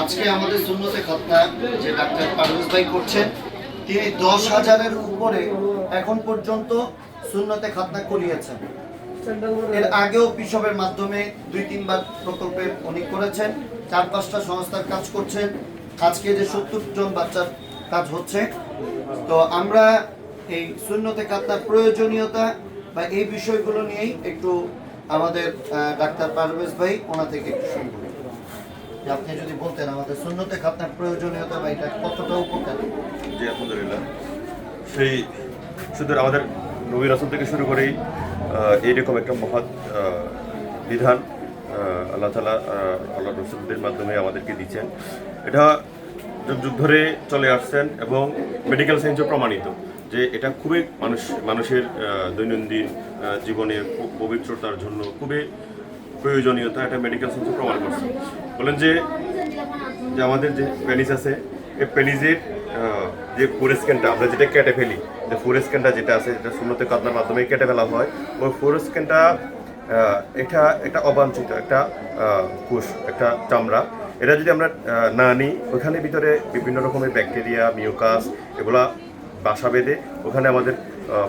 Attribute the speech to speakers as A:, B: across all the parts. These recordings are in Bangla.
A: আজকে আমাদের শূন্যতে খতনা যে ডাক্তার পারভেজ ভাই করছেন, তিনি দশ হাজারের উপরে এখন পর্যন্ত শূন্যতে খতনা করিয়েছেন। এর আগেও পিসবের মাধ্যমে দুই, তিনবার প্রকল্পে উনি করেছেন, চার, পাঁচটা সংস্থার কাজ করছেন। আজকে যে সত্তর জন বাচ্চার কাজ হচ্ছে, তো আমরা এই শূন্যতে কাতনার প্রয়োজনীয়তা বা এই বিষয়গুলো নিয়েই একটু আমাদের ডাক্তার পারভেজ ভাই ওনা থেকে একটু শুনব। আপনি যদি বলতেন আমাদের শূন্যতে খাতনার প্রয়োজনীয়তা বা এটা কতটা উপকার?
B: জি, আলহামদুলিল্লাহ। সেই শুধু আমাদের নবী রাসুল থেকে শুরু করেই এইরকম একটা মহৎ বিধান আল্লাহ তালা আল্লাহ রসুলদের মাধ্যমে আমাদেরকে দিচ্ছেন। এটা যুগ যুগ ধরে চলে আসছেন এবং মেডিকেল সায়েন্সও প্রমাণিত যে এটা খুবই মানুষ, মানুষের দৈনন্দিন জীবনের পবিত্রতার জন্য খুবই প্রয়োজনীয়তা এটা মেডিকেল সায়েন্সও প্রমাণ করছে। বলেন যে যে আমাদের যে পেনিস আছে এই পেনিসের আহ, যে ফোরেস্ক্যানটা আমরা যেটা কেটে ফেলি যে ফোরেস্ক্যানটা যেটা আছে যেটা শূন্যতে কাতনার মাধ্যমে কেটে ফেলা হয় ওই ফোরেস্ক্যানটা এটা একটা অবাঞ্ছিত একটা কোষ একটা চামড়া। এটা যদি আমরা না নিই ওখানে ভিতরে বিভিন্ন রকমের ব্যাকটেরিয়া মিউকাস এগুলা বাসা বেঁধে ওখানে আমাদের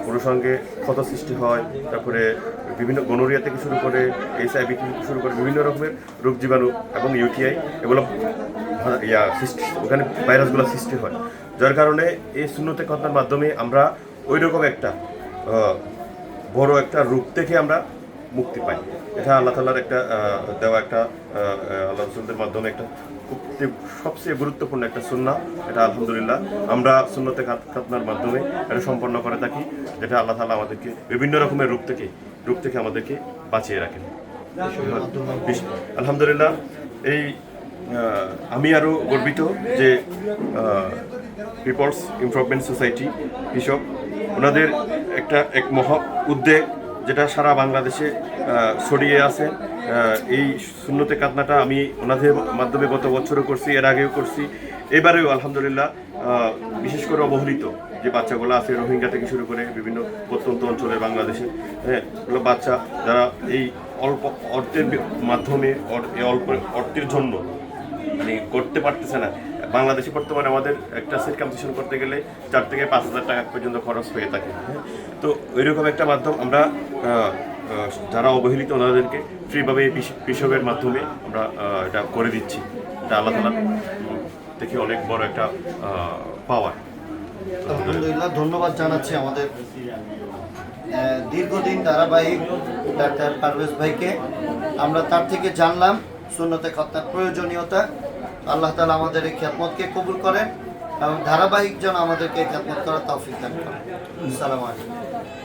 B: পুরুষাঙ্গে ক্ষত সৃষ্টি হয়, তারপরে বিভিন্ন গনোরিয়া থেকে শুরু করে এইচআইভি থেকে শুরু করে, বিভিন্ন রকমের রোগ জীবাণু এবং ইউটিআই এগুলো ইয়া সৃষ্টি ওখানে ভাইরাসগুলো সৃষ্টি হয়। যার কারণে এই শূন্যতে কথার মাধ্যমে আমরা ওই রকম একটা বড় একটা রূপ থেকে আমরা মুক্তি পাই এটা আল্লাহ তালার একটা দেওয়া একটা আল্লাহ রসুলদের মাধ্যমে একটা সবচেয়ে গুরুত্বপূর্ণ একটা সুন্না এটা আলহামদুলিল্লাহ। আমরা সুন্নতে খাত- খাতনার মাধ্যমে এটা সম্পন্ন করে থাকি, যেটা আল্লাহ তালা আমাদেরকে বিভিন্ন রকমের রূপ থেকে রূপ থেকে আমাদেরকে বাঁচিয়ে রাখেন। আলহামদুলিল্লাহ, এই আমি আরও গর্বিত যে পিপলস ইমপ্রুভমেন্ট সোসাইটি কৃষক, ওনাদের একটা এক মহা উদ্যোগ যেটা সারা বাংলাদেশে ছড়িয়ে আছে এই শূন্যতে কাতনাটা আমি ওনাদের মাধ্যমে গত বছরও করছি, এর আগেও করছি। এবারেও আলহামদুলিল্লাহ বিশেষ করে অবহেলিত যে বাচ্চাগুলো আছে, রোহিঙ্গা থেকে শুরু করে বিভিন্ন প্রত্যন্ত অঞ্চলে বাংলাদেশে হ্যাঁ বাচ্চা যারা এই অল্প অর্থের মাধ্যমে অল্প অর্থের জন্য মানে করতে পারতেছে না। বাংলাদেশে বর্তমানে আমাদের একটা সিরকামসিশন করতে গেলে চার থেকে পাঁচ হাজার টাকা পর্যন্ত খরচ হয়ে থাকে? তো ওইরকম একটা মাধ্যম আমরা যারা অবহেলিত ওনাদেরকে ফ্রিভাবে কৃষি- কৃষকের মাধ্যমে আমরা এটা করে দিচ্ছি। এটা আল্লাহ তালা দেখি অনেক বড় একটা পাওয়ার
A: আলহামদুলিল্লাহ ধন্যবাদ জানাচ্ছি আমাদের দীর্ঘদিন ধারাবাহিক ডাক্তার পারভেজ ভাইকে। আমরা তার থেকে জানলাম শূন্যতে খতনার প্রয়োজনীয়তা। আল্লাহ তালা আমাদের এই খ্যাতমতকে কবুল করেন এবং ধারাবাহিক যেন আমাদেরকে খ্যাতমত করার তৌফিক দান করেন। আলাইকুম।